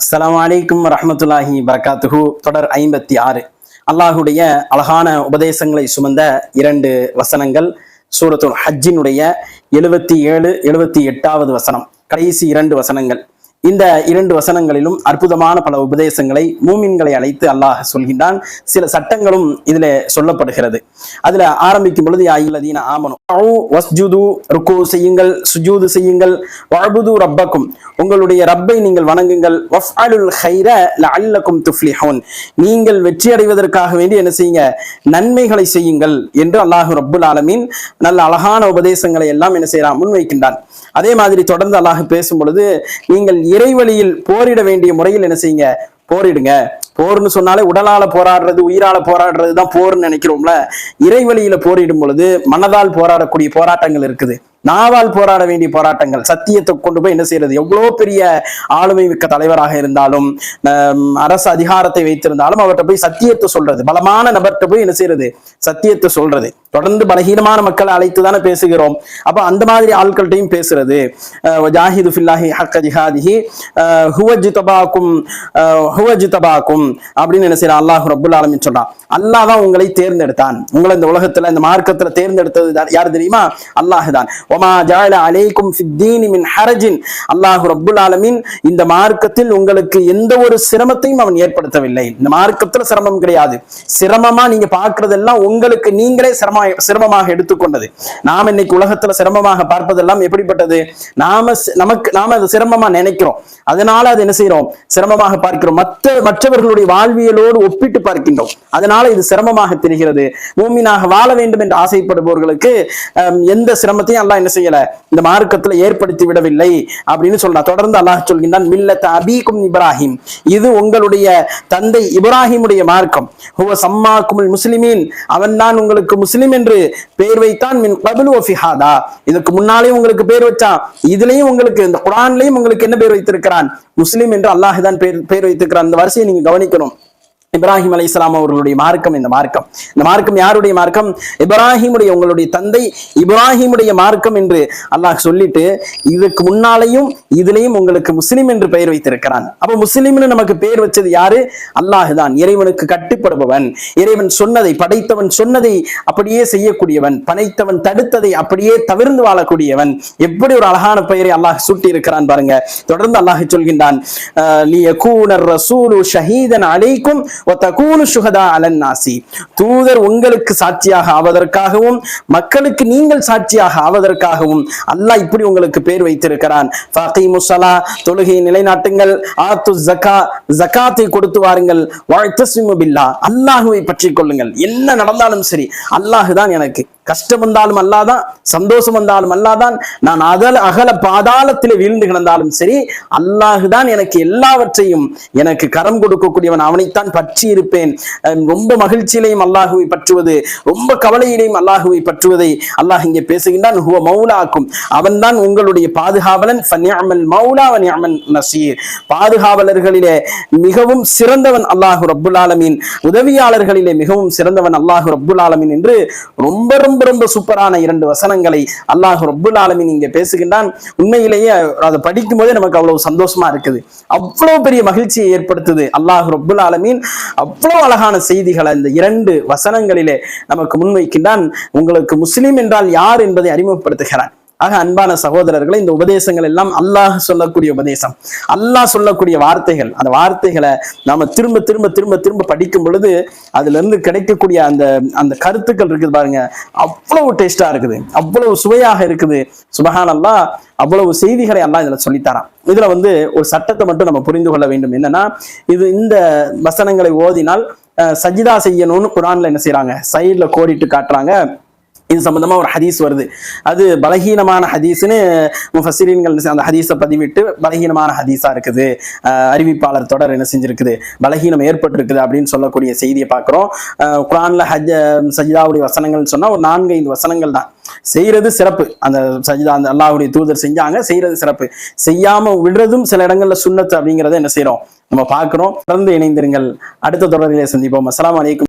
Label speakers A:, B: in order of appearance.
A: அஸ்லாம் வலைக்கும் ரஹமத்துல்லாஹி வரகாத்துஹு தொடர் ஐம்பத்தி ஆறு. அல்லாஹுடைய அழகான உபதேசங்களை சுமந்த இரண்டு வசனங்கள். சூரத்துல் ஹஜ்ஜினுடைய எழுபத்தி ஏழு எழுபத்தி எட்டாவது வசனம். கடைசி இரண்டு வசனங்கள். இந்த இரண்டு வசனங்களிலும் அற்புதமான பல உபதேசங்களை மூமின்களை அழைத்து அல்லாஹ் சொல்கின்றான். சில சட்டங்களும் இதுல சொல்லப்படுகிறது. அதுல ஆரம்பிக்கும் பொழுது ஐலதீன ஆமனும் ருக்கு செய்யுங்கள் சுஜூது செய்யுங்கள் வாழ்புது ரப்பக்கும் உங்களுடைய ரப்பை நீங்கள் வணங்குங்கள் வஃஅலுல் ஹைர லஅல்லக்கும் துஃப்லிஹூன். நீங்கள் வெற்றி அடைவதற்காக வேண்டி என்ன செய்யுங்க? நன்மைகளை செய்யுங்கள் என்று அல்லாஹு ரப்புல் ஆலமீன் நல்ல அழகான உபதேசங்களை எல்லாம் என்ன செய்யறான் முன்வைக்கின்றான். அதே மாதிரி தொடர்ந்து அல்லாஹ் பேசும் பொழுது நீங்கள் இறைவழியில் போரிட வேண்டிய முறையில் என்ன செய்யுங்க? போரிடுங்க. போர்னு சொன்னாலே உடலால போராடுறது உயிரால போராடுறது தான் போர்னு நினைக்கிறோம்ல. இறைவழியில போரிடும் பொழுது மனதால் போராடக்கூடிய போராட்டங்கள் இருக்குது. நாவால் போராட வேண்டிய போராட்டங்கள் சத்தியத்தை கொண்டு போய் என்ன செய்யறது எவ்வளோ பெரிய ஆளுமை மிக்க தலைவராக இருந்தாலும் அரசு அதிகாரத்தை வைத்திருந்தாலும் அவர்கிட்ட போய் சத்தியத்தை சொல்றது. பலமான நபர்கிட்ட போய் என்ன செய்யறது சத்தியத்தை சொல்றது. தொடர்ந்து பலகீனமான மக்களை அழைத்து தானே பேசுகிறோம். அப்ப அந்த மாதிரி ஆட்கள்கிட்டையும் பேசுறது. ஜாஹிது ஃபில்லாஹி ஹக்க ஜிஹாதிஹி ஹுவஜி தபாக்கும் ஹுவஜி தபாக்கும் அப்படின்னு என்ன செய்யறான் அல்லாஹ் ரபுல் ஆலமின் சொல்றான். அல்லாஹ் தான் உங்களை தேர்ந்தெடுத்தான். உங்களை இந்த உலகத்துல இந்த மார்க்கத்துல தேர்ந்தெடுத்தது யார் தெரியுமா? அல்லாஹ் தான். ஒமா ஜால அலைக்கும் ஃபித்தீனி மின் ஹரஜின் அல்லாஹ் ரபுல் ஆலமின் இந்த மார்க்கத்தில் உங்களுக்கு எந்த ஒரு சிரமத்தையும் அவன் ஏற்படுத்தவில்லை. இந்த மார்க்கத்துல சிரமம் கிடையாது. சிரமமா நீங்க பாக்குறதெல்லாம் உங்களுக்கு நீங்களே சிரம சிரமமாக எடுத்துக்கொண்டது. நாம் இன்னைக்கு உலகத்துல சிரமமாக பார்ப்பதெல்லாம் எப்படிப்பட்டது? நாம நமக்கு நாம அது சிரமமா நினைக்கிறோம். அதனால அது என்ன செய்யறோம் சிரமமாக பார்க்கிறோம். மற்ற மற்றவர்களுடைய வாழ்வியலோடு ஒப்பிட்டு பார்க்கின்றோம். அதனால இது சிரமமாக தெரிகிறது. மூமினாக வாழ வேண்டும் என்று ஆசைப்படுபவர்களுக்கு எந்த சிரமத்தையும் அல்லாஹ் என்ன செய்யல? இந்த மார்க்கத்துல ஏற்படுத்தி விடவில்லை அப்படின்னு சொல்றான். தொடர்ந்து அல்லாஹ் சொல்கின்றான் மில்லத்த அபீக்கும் இப்ராஹிம். இது உங்களுடைய தந்தை இப்ராஹிமுடைய மார்க்கம். ஹுவ சம்மாக்குமுல் முஸ்லிமீன். அவன் தான் உங்களுக்கு முஸ்லிம் என்று பெயர் வைத்தான் மின் கபுலு வஃபிஹாதா இதுக்கு முன்னாலே உங்களுக்கு பெயர் வச்சான். இதுலயும் உங்களுக்கு இந்த குரான்லயும் உங்களுக்கு என்ன பெயர் வைத்திருக்கிறான்? முஸ்லீம் என்று அல்லாஹ் தான் பெயர் பெயர் வைத்திருக்கிறான். அந்த வரிசையை நீங்க கவனிக்கணும். இப்ராஹிம் அலி இஸ்லாம் அவர்களுடைய மார்க்கம் இந்த மார்க்கம். இந்த மார்க்கம் யாருடைய மார்க்கம்? இப்ராஹிமுடைய உங்களுடைய தந்தை இப்ராஹிமுடைய மார்க்கம் என்று அல்லாஹ் சொல்லிட்டு இதுக்கு முன்னாலேயும் இதுலயும் உங்களுக்கு முஸ்லிம் என்று பெயர் வைத்திருக்கிறான். அப்ப முஸ்லிம்னு நமக்கு பெயர் வச்சது யாரு? அல்லாஹ் தான். இறைவனுக்கு கட்டுப்படுபவன். இறைவன் சொன்னதை படைத்தவன் சொன்னதை அப்படியே செய்யக்கூடியவன். பனைத்தவன் தடுத்ததை அப்படியே தவிர்ந்து வாழக்கூடியவன். எப்படி ஒரு அழகான பெயரை அல்லாஹ் சூட்டி இருக்கிறான் பாருங்க. தொடர்ந்து அல்லாஹ் சொல்கின்றான் அலன் நாசி. தூதர் உங்களுக்கு சாட்சியாக ஆவதற்காகவும் மக்களுக்கு நீங்கள் சாட்சியாக ஆவதற்காகவும் அல்லாஹ் இப்படி உங்களுக்கு பேர் வைத்திருக்கிறான். ஃபகீமு தொழுகையை நிலைநாட்டுங்கள் ஆத்து ஜக்கா கொடுத்து வாருங்கள். வாழ்த்து பில்லா அல்லாஹுவை பற்றி கொள்ளுங்கள். என்ன நடந்தாலும் சரி அல்லாஹு தான் எனக்கு கஷ்டம் வந்தாலும் அல்லாதான் சந்தோஷம் வந்தாலும் அல்லாதான் நான் அகல அகல பாதாளத்திலே வீழ்ந்து கிடந்தாலும் சரி அல்லாஹு தான் எனக்கு எல்லாவற்றையும் எனக்கு கரம் கொடுக்கக்கூடியவன் அவனைத்தான் பற்றி இருப்பேன் ரொம்ப மகிழ்ச்சியிலையும் அல்லாஹுவை பற்றுவது ரொம்ப கவலையிலையும் அல்லாஹுவை பற்றுவதை அல்லாஹ் இங்கே பேசுகின்றான். ஹுவ மௌலாக்கும். அவன்தான் உங்களுடைய பாதுகாவலன். ஃபன்னிஅமல் மௌலா வனிஅமல் நசீர். பாதுகாவலர்களிலே மிகவும் சிறந்தவன் அல்லாஹு ரப்புல் ஆலமீன். உதவியாளர்களிலே மிகவும் சிறந்தவன் அல்லாஹு ரப்புல் ஆலமீன் என்று ரொம்ப ரொம்ப ரொம்ப ரொம்ப சூப்பரான இரண்டு வசனங்களை அல்லாஹ் ரப்புல் ஆலமீன் இங்கே பேசுகின்றான். உண்மையிலேயே அதை படிக்கும் போதே நமக்கு அவ்வளவு சந்தோஷமா இருக்குது. அவ்வளவு பெரிய மகிழ்ச்சியை ஏற்படுத்துது அல்லாஹ் ரொப்புல் ஆலமீன். அவ்வளவு அழகான செய்திகளை இந்த இரண்டு வசனங்களிலே நமக்கு முன்வைக்கின்றான். உங்களுக்கு முஸ்லீம் என்றால் யார் என்பதை அறிமுகப்படுத்துகிறான் ஆக அன்பான சகோதரர்களை இந்த உபதேசங்கள் எல்லாம் அல்லாஹ் சொல்லக்கூடிய உபதேசம். அல்லாஹ் சொல்லக்கூடிய வார்த்தைகள் அந்த வார்த்தைகளை நாம திரும்ப திரும்ப திரும்ப திரும்ப படிக்கும் பொழுது அதுல இருந்து கிடைக்கக்கூடிய அந்த அந்த கருத்துக்கள் இருக்குது பாருங்க. அவ்வளவு டேஸ்டா இருக்குது அவ்வளவு சுவையாக இருக்குது. சுபஹான் அல்லாஹ் அவ்வளவு செய்திகளை எல்லாம் இதுல சொல்லித்தரான். இதுல வந்து ஒரு சட்டத்தை மட்டும் நம்ம புரிந்து கொள்ள வேண்டும். என்னன்னா இது இந்த வசனங்களை ஓதினால் சஜிதா செய்யணும்னு குரான்ல என்ன செய்யறாங்க சைட்ல கோடிட்டு காட்டுறாங்க. இது சம்பந்தமா ஒரு ஹதீஸ் வருது. அது பலகீனமான ஹதீஸ்னு முஃபசிரீன்கள் அந்த ஹதீஸை பதிவிட்டு பலகீனமான ஹதீஸா இருக்குது. அறிவிப்பாளர் தொடர் என்ன செஞ்சிருக்குது? பலகீனம் ஏற்பட்டிருக்குது அப்படின்னு சொல்லக்கூடிய செய்தியை பார்க்குறோம். குரான்ல ஹஜ் சஜிதாவுடைய வசனங்கள்னு சொன்னா ஒரு நான்கு ஐந்து வசனங்கள் தான். செய்யறது சிறப்பு. அந்த சஜிதா அந்த அல்லாஹுடைய தூதர் செஞ்சாங்க செய்யறது சிறப்பு. செய்யாம விடுறதும் சில இடங்கள்ல சுண்ணத்து அப்படிங்கறத என்ன செய்யறோம் நம்ம பார்க்குறோம். தொடர்ந்து இணைந்திருங்கள். அடுத்த தொடரிலே சந்திப்போம். அஸ்லாம் வலைக்கும்